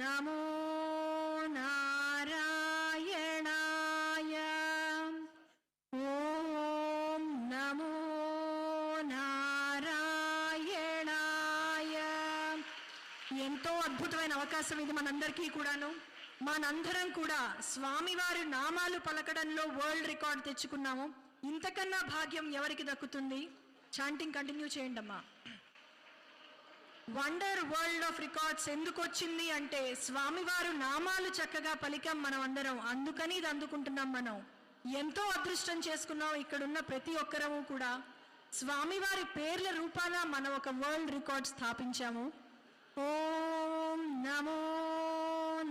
नमो नारायणाय। ॐ नमो నారాయణాయ ఎంతో అద్భుతమైన అవకాశం ఇది మనందరికీ కూడాను. మనందరం కూడా స్వామివారి నామాలు పలకడంలో వరల్డ్ రికార్డ్ తెచ్చుకున్నాము. ఇంతకన్నా భాగ్యం ఎవరికి దక్కుతుంది? చాంటింగ్ కంటిన్యూ చేయండి అమ్మా వండర్ వరల్డ్ ఆఫ్ రికార్డ్స్ ఎందుకు వచ్చింది అంటే స్వామివారు నామాలు చక్కగా పలికాం మనం అందరం. అందుకని ఇది అందుకుంటున్నాం మనం. ఎంతో అదృష్టం చేసుకున్నాం ఇక్కడున్న ప్రతి ఒక్కరము కూడా. స్వామివారి పేర్ల రూపాన మనం ఒక వరల్డ్ రికార్డ్ స్థాపించాము. ఓం